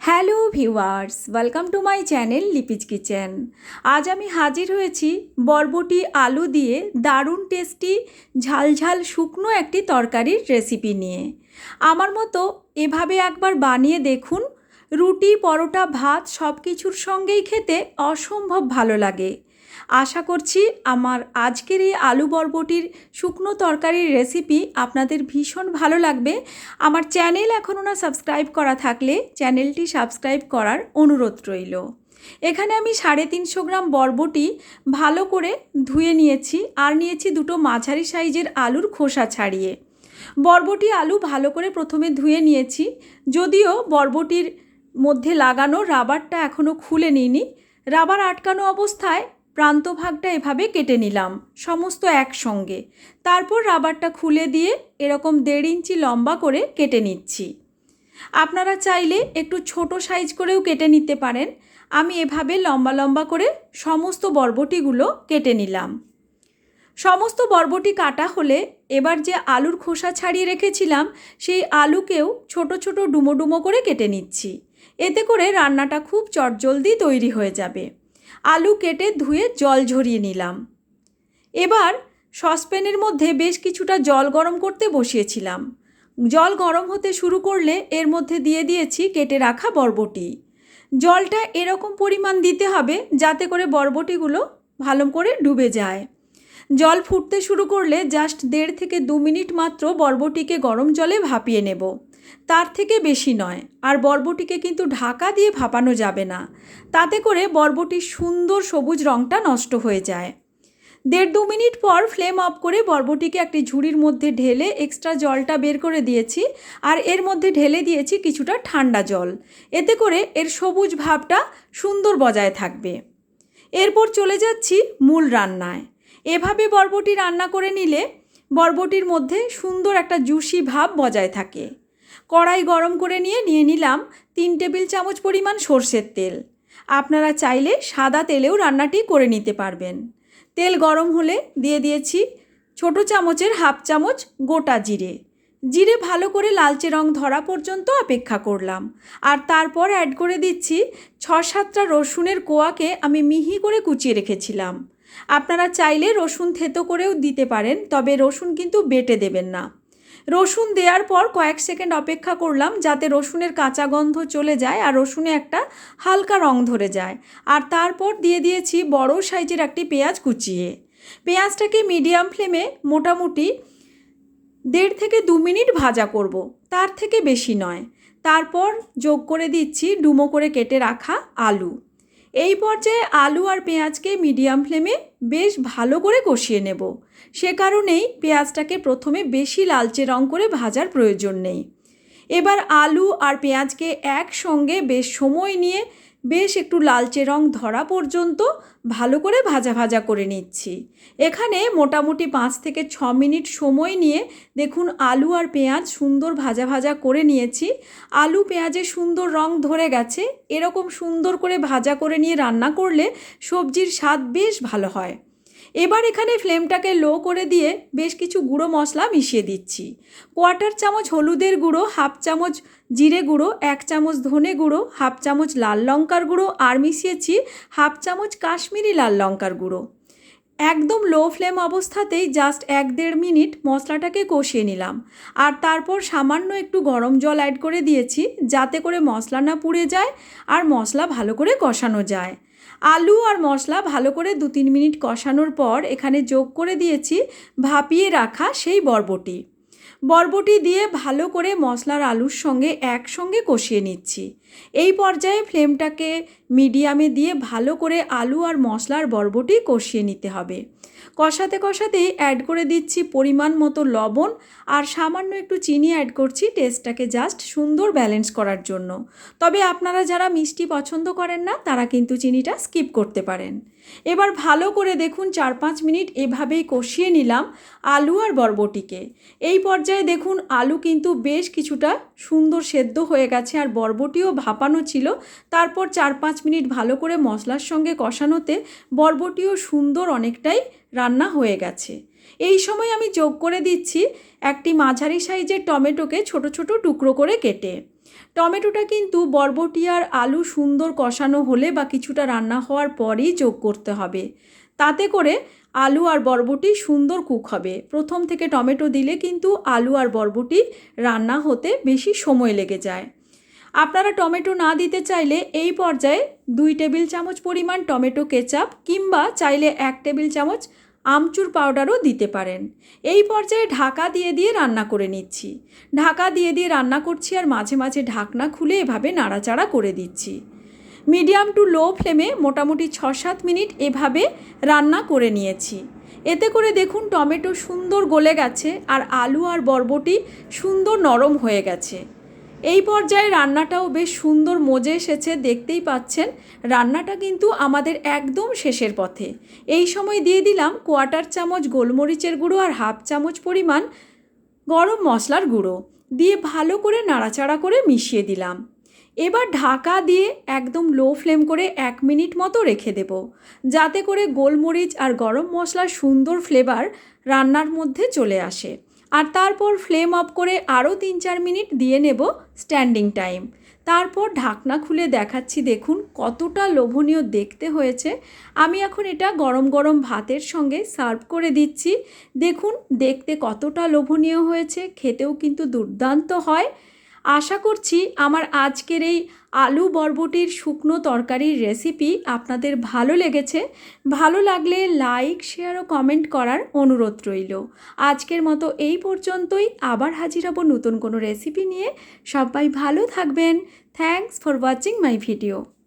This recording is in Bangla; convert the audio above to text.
Hello viewers, welcome to my channel Lipi's kitchen. আজ আমি হাজির হয়েছি বরবটি আলু দিয়ে দারুণ টেস্টি, ঝালঝাল শুকনো একটি তরকারির রেসিপি নিয়ে। আমার মতো এভাবে একবার বানিয়ে দেখুন, রুটি, পরোটা, ভাত সব কিছুর সঙ্গেই খেতে অসম্ভব ভালো লাগে। আশা করছি আমার আজকের এই আলু বরবটির শুকনো তরকারির রেসিপি আপনাদের ভীষণ ভালো লাগবে। আমার চ্যানেল এখনও না সাবস্ক্রাইব করা থাকলে চ্যানেলটি সাবস্ক্রাইব করার অনুরোধ রইল। এখানে আমি সাড়ে তিনশো গ্রাম বরবটি ভালো করে ধুয়ে নিয়েছি আর নিয়েছি দুটো মাঝারি সাইজের আলুর খোসা ছাড়িয়ে। বরবটি আলু ভালো করে প্রথমে ধুয়ে নিয়েছি। যদিও বরবটির মধ্যে লাগানো রাবারটা এখনও খুলে নিইনি। রাবার আটকানো অবস্থায় প্রান্তভাগটা এভাবে কেটে নিলাম, সমস্ত একসঙ্গে। তারপর রাবারটা খুলে দিয়ে এরকম দেড় ইঞ্চি লম্বা করে কেটে নিচ্ছি। আপনারা চাইলে একটু ছোট সাইজ করেও কেটে নিতে পারেন। আমি এভাবে লম্বা লম্বা করে সমস্ত বরবটিগুলো কেটে নিলাম। সমস্ত বরবটি কাটা হলে এবার যে আলুর খোসা ছাড়িয়ে রেখেছিলাম, সেই আলুকেও ছোট ছোট ডুমো ডুমো করে কেটে নিচ্ছি। এতে করে রান্নাটা খুব চটজলদি তৈরি হয়ে যাবে। আলু কেটে ধুয়ে জল ঝরিয়ে নিলাম। এবার সসপ্যানের মধ্যে বেশ কিছুটা জল গরম করতে বসিয়েছিলাম। জল গরম হতে শুরু করলে এর মধ্যে দিয়ে দিয়েছি কেটে রাখা বরবটি। জলটা এরকম পরিমাণ দিতে হবে যাতে করে বরবটিগুলো ভালো করে ডুবে যায়। জল ফুটতে শুরু করলে জাস্ট দেড় থেকে দু মিনিট মাত্র বরবটিকে গরম জলে ভাপিয়ে নেব। তার থেকে বেশি নয়, আর বরবটিকে কিন্তু ঢাকা দিয়ে ভাপানো যাবে না। তাতে করে বরবটির সুন্দর সবুজ রঙটা নষ্ট হয়ে যায়। দেড় দু মিনিট পর ফ্লেম অফ করে বরবটিকে একটি ঝুড়ির মধ্যে ঢেলে এক্সট্রা জলটা বের করে দিয়েছি, আর এর মধ্যে ঢেলে দিয়েছি কিছুটা ঠান্ডা জল। এতে করে এর সবুজ ভাবটা সুন্দর বজায় থাকবে। এরপর চলে যাচ্ছি মূল রান্নায়। এভাবে বরবটি রান্না করে নিলে বরবটির মধ্যে সুন্দর একটা জুসি ভাব বজায় থাকে। কড়াই গরম করে নিয়ে নিয়ে নিলাম তিন টেবিল চামচ পরিমাণ সর্ষের তেল। আপনারা চাইলে সাদা তেলেও রান্নাটি করে নিতে পারবেন। তেল গরম হলে দিয়ে দিয়েছি ছোট চামচের হাফ চামচ গোটা জিরে। জিরে ভালো করে লালচে রং ধরা পর্যন্ত অপেক্ষা করলাম। আর তারপর অ্যাড করে দিচ্ছি ছ সাতটা রসুনের কোয়াকে আমি মিহি করে কুচিয়ে রেখেছিলাম। আপনারা চাইলে রসুন থেতো করেও দিতে পারেন, তবে রসুন কিন্তু বেটে দেবেন না। রসুন দেওয়ার পর কয়েক সেকেন্ড অপেক্ষা করলাম যাতে রসুনের কাঁচা গন্ধ চলে যায় আর রসুনে একটা হালকা রং ধরে যায়। আর তারপর দিয়ে দিয়েছি বড় সাইজের একটি পেঁয়াজ কুচিয়ে। পেঁয়াজটাকে মিডিয়াম ফ্লেমে মোটামুটি দেড় থেকে দু মিনিট ভাজা করব। তার থেকে বেশি নয়। তারপর যোগ করে দিচ্ছি ডুমো করে কেটে রাখা আলু। এই পর্যায়ে আলু আর পেঁয়াজকে মিডিয়াম ফ্লেমে বেশ ভালো করে কষিয়ে নেব। সে কারণেই পেঁয়াজটাকে প্রথমে বেশি লালচে রং করে ভাজার প্রয়োজন নেই। এবার আলু আর পেঁয়াজকে একসঙ্গে বেশ সময় নিয়ে বেশ একটু লালচে রং ধরা পর্যন্ত ভালো করে ভাজা ভাজা করে নিচ্ছি। এখানে মোটামুটি পাঁচ থেকে ছ মিনিট সময় নিয়ে দেখুন আলু আর পেঁয়াজ সুন্দর ভাজা ভাজা করে নিয়েছি। আলু পেঁয়াজে সুন্দর রং ধরে গেছে। এরকম সুন্দর করে ভাজা করে নিয়ে রান্না করলে সবজির স্বাদ বেশ ভালো হয়। এবার এখানে ফ্লেমটাকে লো করে দিয়ে বেশ কিছু গুঁড়ো মশলা মিশিয়ে দিচ্ছি। কোয়ার্টার চামচ হলুদের গুঁড়ো, হাফ চামচ জিরে গুঁড়ো, এক চামচ ধনে গুঁড়ো, হাফ চামচ লাল লঙ্কার গুঁড়ো আর মিশিয়েছি হাফ চামচ কাশ্মীরি লাল লঙ্কার গুঁড়ো। একদম লো ফ্লেম অবস্থাতেই জাস্ট এক দেড় মিনিট মশলাটাকে কষিয়ে নিলাম। আর তারপর সামান্য একটু গরম জল অ্যাড করে দিয়েছি, যাতে করে মশলা না পুড়ে যায় আর মশলা ভালো করে কষানো যায়। আলু আর মশলা ভালো করে দু তিন মিনিট কষানোর পর এখানে যোগ করে দিয়েছি ভাপিয়ে রাখা সেই বরবটি। বরবটি দিয়ে ভালো করে মশলার আলুর সঙ্গে একসঙ্গে কষিয়ে নিচ্ছি। এই পর্যায়ে ফ্লেমটাকে মিডিয়ামে দিয়ে ভালো করে আলু আর মশলার বরবটি কষিয়ে নিতে হবে। কষাতে কষাতেই অ্যাড করে দিচ্ছি পরিমাণ মতো লবণ আর সামান্য একটু চিনি অ্যাড করছি টেস্টটাকে জাস্ট সুন্দর ব্যালেন্স করার জন্য। তবে আপনারা যারা মিষ্টি পছন্দ করেন না, তারা কিন্তু চিনিটা স্কিপ করতে পারেন। এবার ভালো করে দেখুন চার পাঁচ মিনিট এভাবেই কষিয়ে নিলাম আলু আর বরবটিকে। এই পর্যায়ে দেখুন আলু কিন্তু বেশ কিছুটা সুন্দর সেদ্ধ হয়ে গেছে আর বরবটিও ভাপানো ছিল। তারপর চার পাঁচ মিনিট ভালো করে মশলার সঙ্গে কষানোতে বরবটিও সুন্দর অনেকটাই রান্না হয়ে গেছে। এই সময় আমি যোগ করে দিচ্ছি একটি মাঝারি সাইজের টমেটোকে ছোট ছোট টুকরো করে কেটে। টমেটোটা কিন্তু বরবটি আর আলু সুন্দর কষানো হলে বা কিছুটা রান্না হওয়ার পরেই যোগ করতে হবে। তাতে করে আলু আর বরবটি সুন্দর কুক হবে। প্রথম থেকে টমেটো দিলে কিন্তু আলু আর বরবটি রান্না হতে বেশি সময় লেগে যায়। আপনারা টমেটো না দিতে চাইলে এই পর্যায়ে দুই টেবিল চামচ পরিমাণ টমেটো কেচাপ কিংবা চাইলে এক টেবিল চামচ আমচুর পাউডারও দিতে পারেন। এই পর্যায়ে ঢাকা দিয়ে দিয়ে রান্না করে নিচ্ছি। ঢাকা দিয়ে দিয়ে রান্না করছি আর মাঝে মাঝে ঢাকনা খুলে এভাবে নাড়াচাড়া করে দিচ্ছি। মিডিয়াম টু লো ফ্লেমে মোটামুটি ছ সাত মিনিট এভাবে রান্না করে নিয়েছি। এতে করে দেখুন টমেটো সুন্দর গলে গেছে আর আলু আর বরবটি সুন্দর নরম হয়ে গেছে। এই পর্যায়ে রান্নাটাও বেশ সুন্দর মজে এসেছে, দেখতেই পাচ্ছেন। রান্নাটা কিন্তু আমাদের একদম শেষের পথে। এই সময় দিয়ে দিলাম কোয়াটার চামচ, গোলমরিচের গুঁড়ো আর হাফ চামচ পরিমাণ গরম মশলার গুঁড়ো। দিয়ে ভালো করে নাড়াচাড়া করে মিশিয়ে দিলাম। এবার ঢাকা দিয়ে একদম লো ফ্লেম করে এক মিনিট মতো রেখে দেব। যাতে করে গোলমরিচ আর গরম মশলার সুন্দর ফ্লেভার রান্নার মধ্যে চলে আসে। আর তারপর ফ্লেম অফ করে আরও তিন চার মিনিট দিয়ে নেব স্ট্যান্ডিং টাইম তারপর ঢাকনা খুলে দেখাচ্ছি, দেখুন কতটা লোভনীয় দেখতে হয়েছে। আমি এখন এটা গরম গরম ভাতের সঙ্গে সার্ভ করে দিচ্ছি। দেখুন দেখতে কতটা লোভনীয় হয়েছে, খেতেও কিন্তু দুর্দান্ত হয়। আশা করছি আমার আজকের এই আলু বরবটির শুকনো তরকারির রেসিপি আপনাদের ভালো লেগেছে। ভালো লাগলে লাইক, শেয়ার ও কমেন্ট করার অনুরোধ রইল। আজকের মতো এই পর্যন্তই। আবার হাজির হব নতুন কোনো রেসিপি নিয়ে। সবাই ভালো থাকবেন। Thanks for watching my video